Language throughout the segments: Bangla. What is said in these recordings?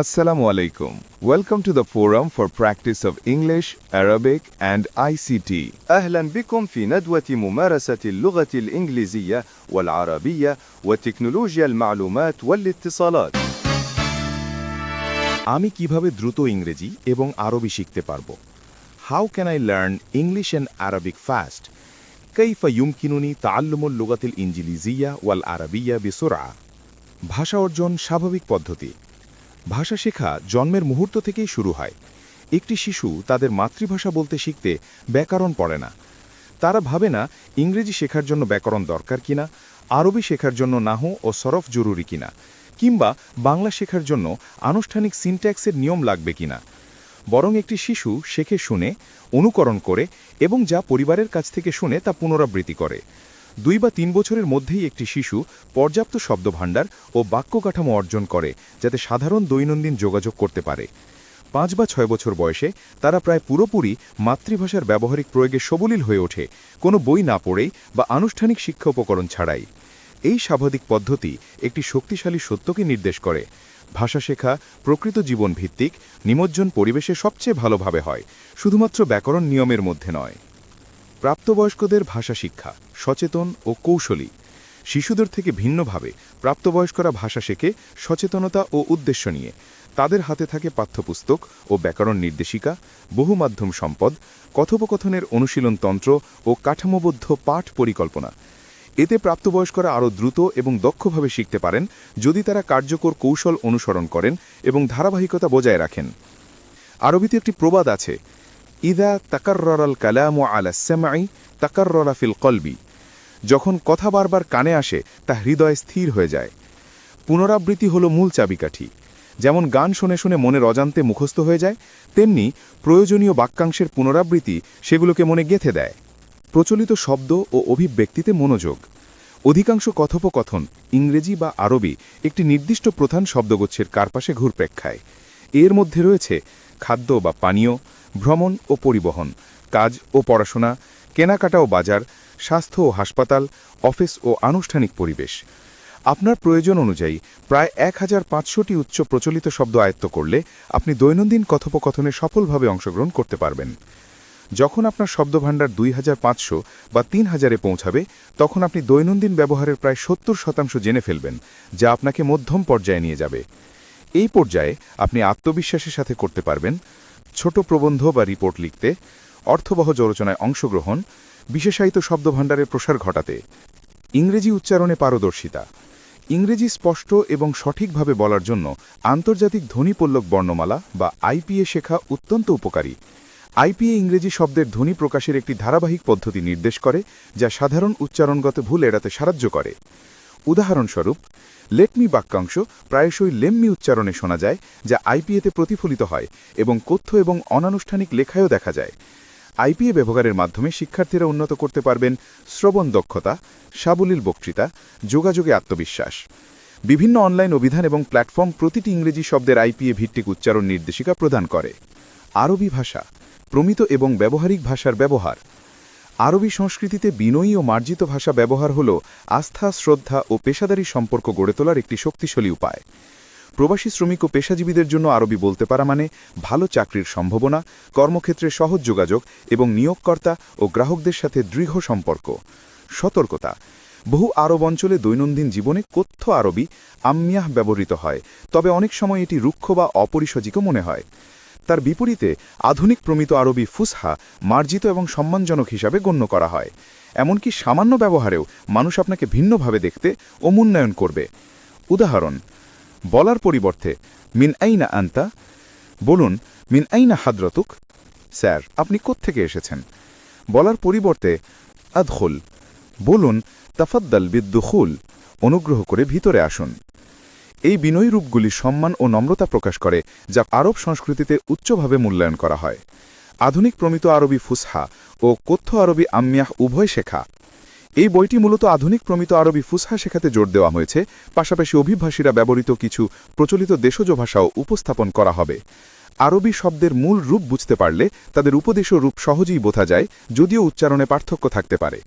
Assalamu alaikum. Welcome to the Forum for Practice of English, Arabic and ICT. أهلا بكم في ندوة ممارسة اللغة الإنجليزية والعربية وتكنولوجيا المعلومات والاتصالات. আমি কিভাবে দ্রুত ইংরেজি এবং আরবি শিখতে পারব how can I learn English and Arabic fast كيف يمكنني تعلم اللغة الإنجليزية والعربية بسرعة ভাষা অর্জন স্বাভাবিক পদ্ধতি ভাষা শেখা জন্মের মুহূর্ত থেকেই শুরু হয়। একটি শিশু তাদের মাতৃভাষা বলতে শিখতে ব্যাকরণ পড়ে না। তারা ভাবে না, ইংরেজি শেখার জন্য ব্যাকরণ দরকার কিনা, আরবি শেখার জন্য নাহু ও সরফ জরুরি কিনা, কিংবা বাংলা শেখার জন্য আনুষ্ঠানিক সিনট্যাক্সের নিয়ম লাগবে কিনা। বরং একটি শিশু শেখে শুনে, অনুকরণ করে এবং যা পরিবারের কাছ থেকে শুনে তা পুনরাবৃত্তি করে। দুই বা তিন বছরের মধ্যেই একটি শিশু পর্যাপ্ত শব্দভাণ্ডার ও বাক্য কাঠামো অর্জন করে, যাতে সাধারণ দৈনন্দিন যোগাযোগ করতে পারে। পাঁচ বা ছয় বছর বয়সে তারা প্রায় পুরোপুরি মাতৃভাষার ব্যবহারিক প্রয়োগে সবলীল হয়ে ওঠে, কোনো বই না পড়েই বা আনুষ্ঠানিক শিক্ষা উপকরণ ছাড়াই। এই স্বাভাবিক পদ্ধতি একটি শক্তিশালী সত্যকে নির্দেশ করে। ভাষা শেখা, প্রকৃত জীবন ভিত্তিক নিমজ্জন পরিবেশে সবচেয়ে ভালোভাবে হয়, শুধুমাত্র ব্যাকরণ নিয়মের মধ্যে নয়। প্রাপ্তবয়স্কদের ভাষা শিক্ষা, সচেতন ও কৌশলী। শিশুদের থেকে ভিন্নভাবে প্রাপ্তবয়স্করা ভাষা শেখে, সচেতনতা ও উদ্দেশ্য নিয়ে। তাদের হাতে থাকে পাঠ্যপুস্তক ও ব্যাকরণ নির্দেশিকা, বহুমাধ্যম সম্পদ, কথোপকথনের অনুশীলন তন্ত্র ও কাঠামোবদ্ধ পাঠ পরিকল্পনা। এতে প্রাপ্তবয়স্করা আরও দ্রুত এবং দক্ষভাবে শিখতে পারেন যদি তারা কার্যকর কৌশল অনুসরণ করেন এবং ধারাবাহিকতা বজায় রাখেন। আরবিতে একটি প্রবাদ আছে ইদা তাকার্রাল কালাম আলা সেমাই তাকার্রা ফিল কলবি। যখন কথা বারবার কানে আসে, তা হৃদয়ে স্থির হয়ে যায়। পুনরাবৃত্তি হল মূল চাবিকাঠি। যেমন গান শুনে শুনে মনের অজান্তে মুখস্থ হয়ে যায়, তেমনি প্রয়োজনীয় বাক্যাংশের পুনরাবৃত্তি সেগুলোকে মনে গেঁথে দেয়। প্রচলিত শব্দ ও অভিব্যক্তিতে মনোযোগ। অধিকাংশ কথোপকথন ইংরেজি বা আরবি একটি নির্দিষ্ট প্রধান শব্দগুচ্ছের কারপাশে ঘুরপ্রেক্ষায় এর মধ্যে রয়েছে খাদ্য বা পানীয় ভ্রমণ ও পরিবহন, কাজ ও পড়াশোনা, কেনাকাটা ও বাজার, স্বাস্থ্য ও হাসপাতাল, অফিস ও আনুষ্ঠানিক পরিবেশ। আপনার প্রয়োজন অনুযায়ী প্রায় এক হাজার পাঁচশোটি উচ্চ প্রচলিত শব্দ আয়ত্ত করলে আপনি দৈনন্দিন কথোপকথনে সফলভাবে অংশগ্রহণ করতে পারবেন। যখন আপনার শব্দভাণ্ডার দুই হাজার পাঁচশো বা তিন হাজারে পৌঁছাবে, তখন আপনি দৈনন্দিন ব্যবহারের প্রায় সত্তর শতাংশ জেনে ফেলবেন, যা আপনাকে মধ্যম পর্যায়ে নিয়ে যাবে। এই পর্যায়ে আপনি আত্মবিশ্বাসের সাথে করতে পারবেন ছোট প্রবন্ধ বা রিপোর্ট লিখতে, অর্থবহ জলোচনায় অংশগ্রহণ, বিশেষায়িত শব্দভাণ্ডারের প্রসার ঘটাতে। ইংরেজি উচ্চারণে পারদর্শিতা। ইংরেজি স্পষ্ট এবং সঠিকভাবে বলার জন্য আন্তর্জাতিক ধ্বনিপল্লক বর্ণমালা বা আইপিএ শেখা অত্যন্ত উপকারী। আইপিএ ইংরেজি শব্দের ধ্বনি প্রকাশের একটি ধারাবাহিক পদ্ধতি নির্দেশ করে, যা সাধারণ উচ্চারণগত ভুল এড়াতে সাহায্য করে। উদাহরণস্বরূপ লেটমি বাক্যাংশ প্রায়শই লেম্মি উচ্চারণে শোনা যায়, যা আইপিএতে প্রতিফলিত হয় এবং কথ্য এবং অনানুষ্ঠানিক লেখায়ও দেখা যায়। আইপিএ ব্যবহারের মাধ্যমে শিক্ষার্থীরা উন্নত করতে পারবেন শ্রবণ দক্ষতা, সাবলীল বক্তৃতা, যোগাযোগে আত্মবিশ্বাস। বিভিন্ন অনলাইন অভিধান এবং প্ল্যাটফর্ম প্রতিটি ইংরেজি শব্দের আইপিএ ভিত্তিক উচ্চারণ নির্দেশিকা প্রদান করে। আরবি ভাষা, প্রমিত এবং ব্যবহারিক ভাষার ব্যবহার। আরবি সংস্কৃতিতে বিনয়ী ও মার্জিত ভাষা ব্যবহার হল আস্থা, শ্রদ্ধা ও পেশাদারী সম্পর্ক গড়ে তোলার একটি শক্তিশালী উপায়। প্রবাসী শ্রমিক ও পেশাজীবীদের জন্য আরবি বলতে পারা মানে ভালো চাকরির সম্ভাবনা, কর্মক্ষেত্রে সহজ যোগাযোগ এবং নিয়োগকর্তা ও গ্রাহকদের সাথে দৃঢ় সম্পর্ক। সতর্কতা। বহু আরব অঞ্চলে দৈনন্দিন জীবনে কথ্য আরবি আম্মিয়াহ ব্যবহৃত হয়, তবে অনেক সময় এটি রুক্ষ বা অপরিসজিকও মনে হয়। তার বিপরীতে আধুনিক প্রমিত আরবি ফুসহা মার্জিত এবং সম্মানজনক হিসাবে গণ্য করা হয়। এমনকি সামান্য ব্যবহারেও মানুষ আপনাকে ভিন্নভাবে দেখতে ও মূল্যায়ন করবে। উদাহরণ, বলার পরিবর্তে, মিন আইনা আন্তা? বলুন, মিন আইনা হাদ্রতুক? স্যার, আপনি কোত্থেকে এসেছেন? বলার পরিবর্তে, আদখুল। বলুন, তাফাদ্দাল বিদ্দুখুল। অনুগ্রহ করে ভিতরে আসুন। এই বিনয়ী রূপগুলি সম্মান ও নম্রতা প্রকাশ করে, যা আরব সংস্কৃতিতে উচ্চভাবে মূল্যায়ন করা হয়। আধুনিক প্রমিত আরবি ফুসহা ও কথ্য আরবি আম্মিয়াহ উভয় শেখা। এই বইটি মূলত আধুনিক প্রমিত আরবি ফুসহা শেখাতে জোর দেওয়া হয়েছে, পাশাপাশি অভিভাষীরা ব্যবহৃত কিছু প্রচলিত দেশজ ভাষাও উপস্থাপন করা হবে। আরবি শব্দের মূল রূপ বুঝতে পারলে তাদের উপদেশ রূপ সহজেই বোঝা যায়, যদিও উচ্চারণে পার্থক্য থাকতে পারে।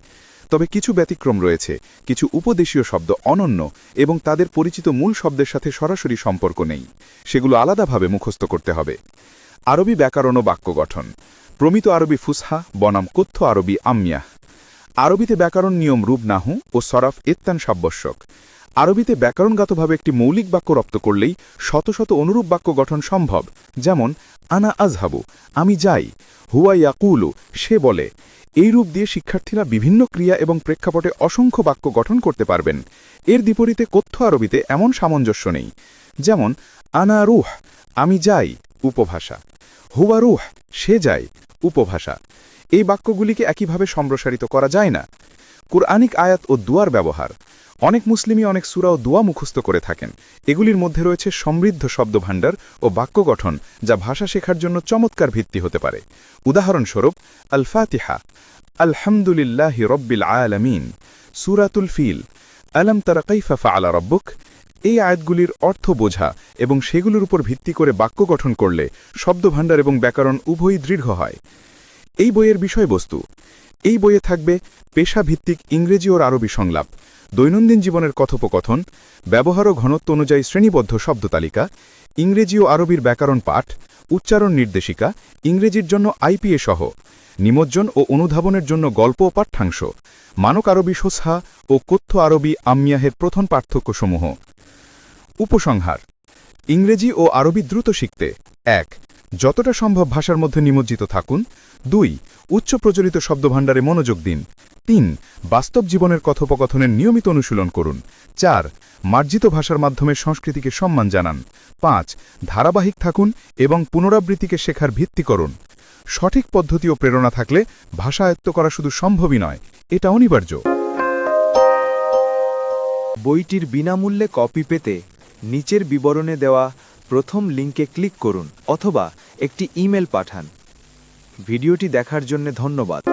তবে কিছু ব্যতিক্রম রয়েছে, কিছু উপদেশীয় শব্দ অনন্য এবং তাদের পরিচিত মূল শব্দের সাথে সরাসরি সম্পর্ক নেই। সেগুলো আলাদাভাবে মুখস্থ করতে হবে। আরবি ব্যাকরণ ও বাক্য গঠন। প্রমিত আরবি ফুসহা, বনাম কথ্য আরবি আম্মিয়াহ। আরবিতে ব্যাকরণ নিয়ম রূপ নাহু ও সরাফ ইত্তান সাব্যস্যক। আরবিতে ব্যাকরণগতভাবে একটি মৌলিক বাক্য রপ্ত করলেই শত শত অনুরূপ বাক্য গঠন সম্ভব। যেমন, আনা আজহাবু, আমি যাই, হুয়া ইয়াকুলু, সে বলে। এই রূপ দিয়ে শিক্ষার্থীরা বিভিন্ন ক্রিয়া এবং প্রেক্ষাপটে অসংখ্য বাক্য গঠন করতে পারবেন। এর বিপরীতে কথ্য আরবিতে এমন সামঞ্জস্য নেই। যেমন, আনা রুহ, আমি যাই, উপভাষা। হুয়া রুহ, সে যায় উপভাষা। এই বাক্যগুলিকে একইভাবে সম্প্রসারিত করা যায় না। কুরআনিক আয়াত ও দুয়ার ব্যবহার। অনেক মুসলিমই অনেক সূরা ও দোয়া মুখস্থ করে থাকেন। এগুলির মধ্যে রয়েছে সমৃদ্ধ শব্দভাণ্ডার ও বাক্য গঠন, যা ভাষা শেখার জন্য চমৎকার ভিত্তি হতে পারে। উদাহরণস্বরূপ আল ফাতিহা আলহামদুলিল্লাহি রব্বিল আলামিন, সুরাতুল ফিল, আলম তারা কৈফা ফাআলা রব্বুক। এই আয়াতগুলির অর্থ বোঝা এবং সেগুলোর উপর ভিত্তি করে বাক্য গঠন করলে শব্দভাণ্ডার এবং ব্যাকরণ উভয়ই দৃঢ় হয়। এই বইয়ের বিষয়বস্তু, এই বইয়ে থাকবে পেশাভিত্তিক ইংরেজি ও আরবি সংলাপ দৈনন্দিন জীবনের কথোপকথন, ব্যবহার ও ঘনত্ব অনুযায়ী শ্রেণীবদ্ধ শব্দ তালিকা, ইংরেজি ও আরবির ব্যাকরণ পাঠ, উচ্চারণ নির্দেশিকা, ইংরেজির জন্য আইপিএ সহ, নিমজ্জন ও অনুধাবনের জন্য গল্প ও পাঠ্যাংশ, মানক আরবি সোসহা ও কথ্য আরবি আম্মিয়াহের প্রথম পার্থক্যসমূহ। উপসংহার, ইংরেজি ও আরবি দ্রুত শিখতে। এক, যতটা সম্ভব ভাষার মধ্যে নিমজ্জিত থাকুন। দুই, উচ্চ প্রচলিত শব্দভাণ্ডারে মনোযোগ দিন। তিন, বাস্তব জীবনের কথোপকথনের নিয়মিত অনুশীলন করুন। চার, মার্জিত ভাষার মাধ্যমে সংস্কৃতিকে সম্মান জানান। পাঁচ, ধারাবাহিক থাকুন এবং পুনরাবৃত্তিকে শেখার ভিত্তি করুন। সঠিক পদ্ধতি ও প্রেরণা থাকলে ভাষা আয়ত্ত করা শুধু সম্ভবই নয়, এটা অনিবার্য। বইটির বিনামূল্যে কপি পেতে নিচের বিবরণে দেওয়া প্রথম লিঙ্কে ক্লিক করুন অথবা একটি ইমেল পাঠান। ভিডিওটি দেখার জন্য ধন্যবাদ।